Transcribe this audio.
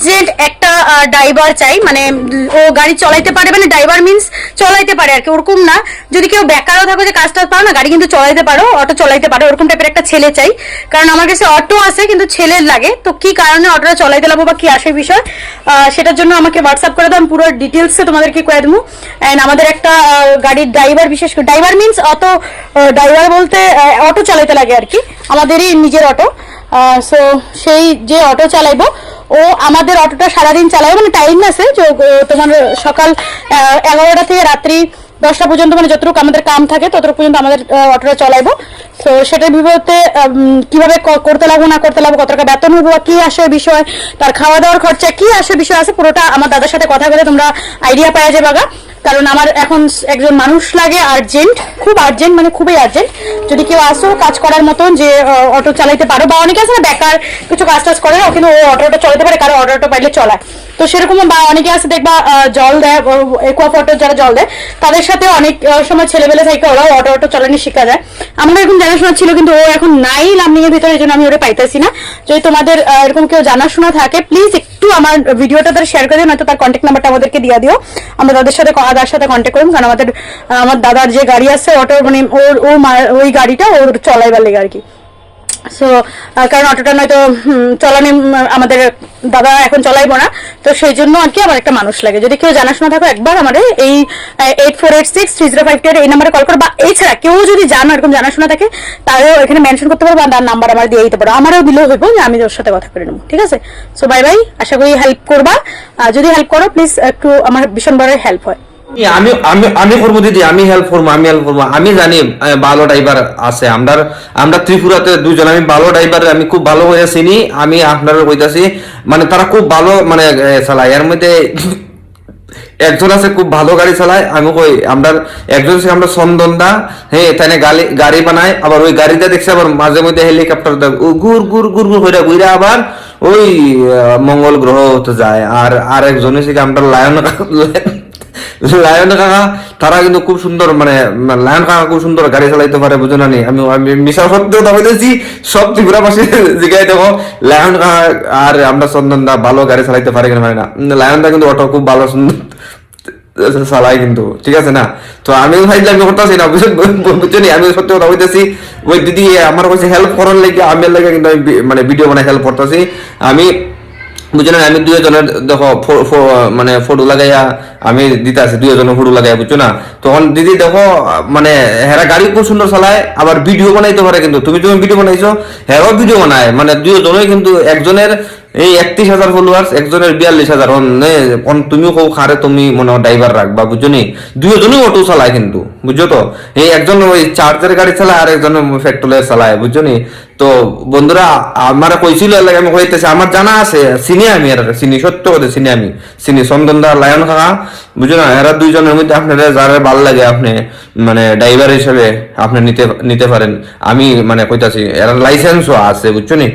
Agent একটা driver চাই মানে ও গাড়ি চলাইতে পারে মানে ড্রাইভার মিন্স চলাইতে পারে আর কি, ওরকম না। যদি কেউ বেকারও থাকো যে কাজটা পাও না, গাড়ি কিন্তু চলাইতে পারো অটো চলাইতে পারো ওরকম টাইপের একটা ছেলে চাই। কারণ আমার কাছে অটো আছে, কিন্তু ছেলের লাগে। তো কি কারণে অটোটা চলাইতে লাগবো বা কি আসে বিষয় সেটার জন্য আমাকে হোয়াটসঅ্যাপ করে দাও, আমি পুরো ডিটেলসে তোমাদেরকে করে দেবো। অ্যান্ড আমাদের একটা গাড়ির ড্রাইভার বিশেষ করে ড্রাইভার মিন্স অত ড্রাইভার বলতে অটো চালাইতে লাগে আর কি, আমাদেরই নিজের অটো সো সেই যে অটো চালাইবো ও আমাদের অটোটা সারাদিন চালায় মানে টাইম আছে, যে তোমার সকাল এগারোটা থেকে রাত্রি দশটা পর্যন্ত মানে যতটুকু আমাদের কাম থাকে, ততটুকু পর্যন্ত আমাদের অটোটা চলাইবো। তো সেটার বিপরীতে কীভাবে করতে লাগবো, না করতে লাগবো, কতটা বেতন হব কি আসে বিষয়, তার খাওয়া দাওয়ার খরচা, কি আসে বিষয় আছে, পুরোটা আমার দাদার সাথে কথা বলে তোমরা আইডিয়া পাওয়া যাবে কারণ আমার এখন একজন মানুষ লাগে আর্জেন্ট খুব আর্জেন্ট মানে খুবই আর্জেন্ট যদি কেউ আসো, কাজ করার মতন যে অটো চালাইতে পারো, বা অনেকে আছে না, বেকার, কিছু কাজ টাজ করে কিন্তু ও অটোটা চালাতে পারে, কারও অটোটা পাইলে চলায়। তো সেরকম বা অনেকে আছে, দেখবা জল দেয় একুয়া ফটো যারা জল দেয়, তাদের সাথে অনেক সময় ছেলেবেলে থেকে ওরাও অটো অটো চালানো শেখা যায়। আমার এরকম জানাশোনা ছিল, কিন্তু ও এখন নাই লামনিং এর ভিতরে, এই জন্য আমি ওটা পাইতেছি না। যদি তোমাদের এরকম কেউ জানাশোনা থাকে প্লিজ একটু আমার ভিডিওটা তারা শেয়ার করে দিও, নয়তো তার কন্ট্যাক্ট নাম্বারটা আমাদেরকে দিয়ে দিও। আমরা তাদের সাথে দাদার সাথে কন্ট্যাক্ট করুন, কারণ আমাদের আমার দাদার যে গাড়ি আছে, অটো মানে ওর, ও ওই গাড়িটা ওর চলাইবার লেগে আর কি। সো কারণ অটোটা নয়তো চলানি আমাদের দাদা এখন চলাইবো না। তো সেই জন্য আর কি আমার একটা মানুষ লাগে। যদি কেউ জানাশোনা থাকো, একবার আমাদের এই eight four eight six three zero five two এই নাম্বারে কল করো। বা এছাড়া কেউ যদি জানো, এরকম জানাশোনা থাকে তাহলেও এখানে মেনশন করতে পারো বা তার নাম্বার আমার দিয়ে দিতে পারো। আমারও দিলেও হইব যে আমি ওর সাথে কথা করে নেব, ঠিক আছে? সো বাই বাই আশা করি হেল্প করবা। যদি হেল্প করো প্লিজ একটু আমার ভীষণ বড় হেল্প হয়। আমি আমি আমি করব দিদি, আমি হেল্প করব, আমি হেল্প করব। আমি জানি ভালো ড্রাইভার আছে। আমরা আমরা ত্রিপুরাতে দুজন, আমি ভালো ড্রাইভার আমি খুব ভালো হয়ে চিনি, আমি আপনারা কইতাছি। মানে তারা খুব ভালো মানে চালায়। এর মধ্যে একজন আছে, খুব ভালো গাড়ি চালায়। আমি কই, আমরা, একজন আছে আমরা চন্দন দা হ্যাঁ তাই গাড়ি গাড়ি বানায়। আবার ওই গাড়িতে দেখছি আবার মাঝে মধ্যে হেলিকপ্টার গুর গুর গুর গুর হইরা ঘুরে আবার ওই মঙ্গল গ্রহ যায়। আর আর একজন হচ্ছে আমরা লায়ন লায়ন কাকা, তারা কিন্তু খুব সুন্দর মানে লায়ন কাকা খুব সুন্দর গাড়ি চালাইতে পারে, বুঝো না? আমি আমি মিশা সত্ত্বেও দাবাইতেছি সব ত্রিপুরা পাশে জিগাই দেখো লায়ন কাকা আর আমরা চন্দন দা ভালো গাড়ি চালাইতে পারে কিনা পারে না। লায়ন দা কিন্তু অটো খুব ভালো সুন্দর চালাই কিন্তু, ঠিক আছে না? তো আমি ভাইলে আমি করতেছি না বুঝছেন আমি সত্যি কথা বলতেছি ওই দিদি আমার কাছে হেল্প করার লাগে আমি লাগে কিন্তু আমি মানে ভিডিও বানাই হেল্প করতেছি। আমি বুঝছেন আমি দুই জনের দেখো মানে ফটো লাগাইয়া আমি দিতে আছি দুই জনের ফটো লাগাইয়া, বুঝছ না? তখন দিদি দেখো মানে হেরা গাড়ি খুব সুন্দর চালায়, আবার ভিডিও বানাইতে পারে কিন্তু। তুমি তুমি ভিডিও বানাইছো, হেরাও ভিডিও বানায়। মানে দুই জনে কিন্তু একজনের এই একত্রিশ হাজার ফলোয়ার্স একজনের বিয়াল্লিশ হাজার। তুমিও খুব খারে তুমি মনে ড্রাইভার রাখবা বুঝছ নি দুইজনই অটো চালায় কিন্তু বুঝছ তো? এই একজন ওই চার্জের গাড়ি চালায়, আর একজন পেট্রোলের চালায় বুঝছ নি তো বন্ধুরা, আমার কইছিল লাগে, আমি কইতেছি, আমার জানা আছে, চিনি আমি, এর চিনি, সত্য কথা, চিনি আমি। চিনি চন্দনদা লায়ন কাকা বুঝছ না এরা দুইজনের মধ্যে আপনার যারা ভালো লাগে, আপনি মানে ড্রাইভার হিসেবে আপনি নিতে নিতে পারেন। আমি মানে কইতাছি, এর লাইসেন্সও আছে বুঝছ নি